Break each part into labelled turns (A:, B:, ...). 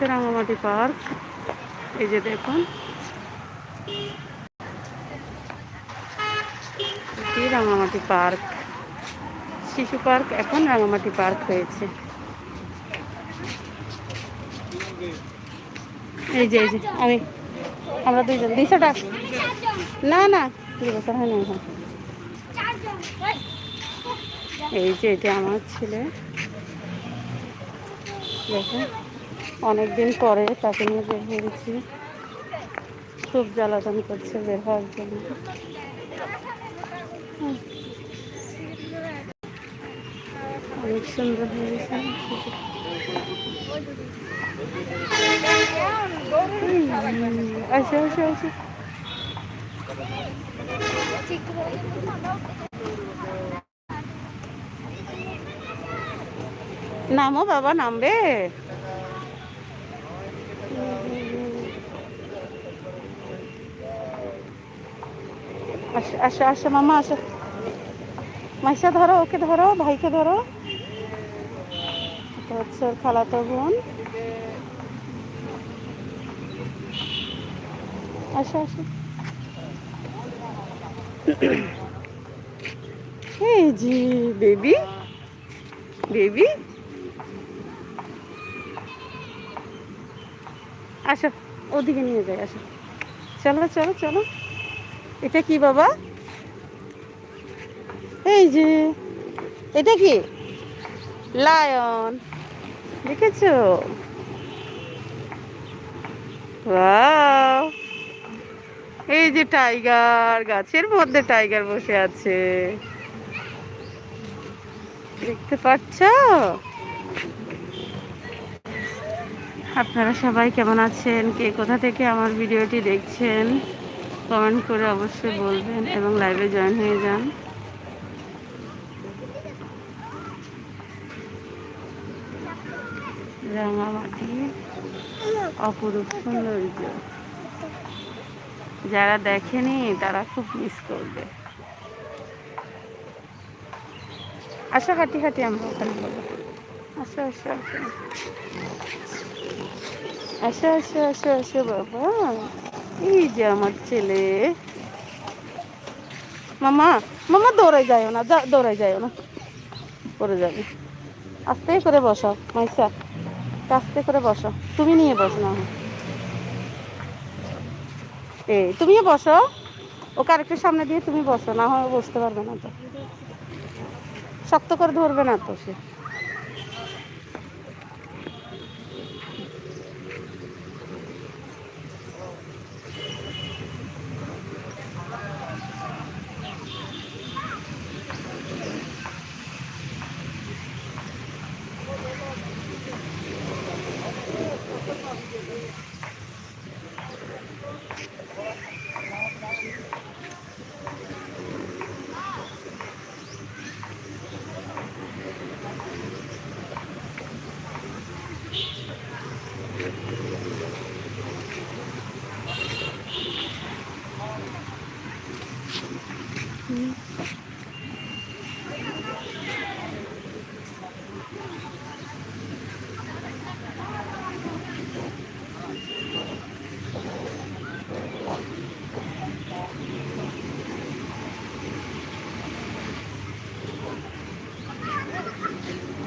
A: হচ্ছে রাঙামাটি পার্ক। এই যে দেখুন। এটি রাঙামাটি পার্ক। শিশু পার্ক, এখন রাঙামাটি পার্ক হয়েছে। এই যে এই যে, আমি, আমরা দুইজন। দুইশো টাকা না না দুই বছর হয় না এই যে, এটা আমার ছেলে। দেখো অনেকদিন পরে তাকে নিয়ে বের হয়েছি খুব জ্বালাতন করছে বের হওয়ার জন্য। অনেক সুন্দর হয়েছে নামো বাবা, নামবে? আসো আসো মামা, আসো। মাইসা ধরো, ওকে ধরো, ভাইকে ধরো। হচ্ছে ওর খালাতো বোন। আসো আসো। এই জি, বেবি। বেবি। আসো, ওদিকে নিয়ে যাই, আসো। চলো চলো চলো। এটা কি বাবা? এই যে, এটা কি? লায়ন দেখেছ! এই যে টাইগার গাছের মধ্যে টাইগার বসে আছে। দেখতে পাচ্ছ? আপনারা সবাই কেমন আছেন? কে কোথা থেকে আমার ভিডিওটি দেখছেন? কমেন্ট করে অবশ্যই বলবেন এবং লাইভে জয়েন হয়ে যান। রাঙামাটির অপরূপ সৌন্দর্য। যারা দেখেনি, তারা খুব মিস করবে। আসো, হাঁটি হাঁটি, আমরা ওখানে বলব আসো আসো আসো। আসো আসো আসো আসো, বাবা। এই যে আমার ছেলে। মামা মামা দৌড়াই যায় না, যা দৌড়াই যায় না। পড়ে যাবে। আস্তে করে বসো, মাইসা। আস্তে করে বসো। তুমি নিয়ে বসো না। এই, তুমিও বসো। ওকে আরেকটু সামনে দিয়ে তুমি বসো, না হয় বসতে পারবে না তো। শক্ত করে ধরবে না তো সে।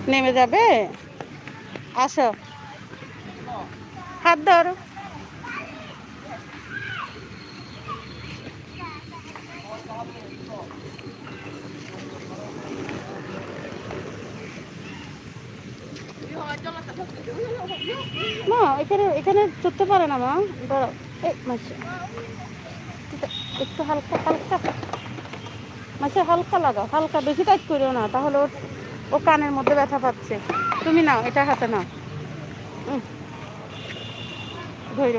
A: নেমে যাবে? আসো। হাত ধরো। মা এখানে এখানে চড়তে পারে না মা। ধরো এই মাসে। একটু হালকা হালকা। মাসে হালকা লাগাও হালকা। বেশি টাইট করিও না তাহলে ওর ও কানের মধ্যে ব্যথা পাচ্ছে। তুমি নাও এটা হাতে নাও। ধৈর্য।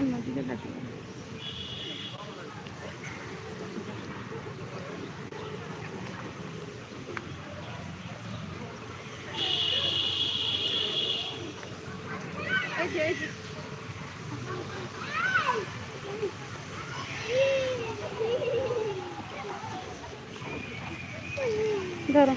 A: অন্যদিকে দেখো। এই যে, এই যে। ধরো।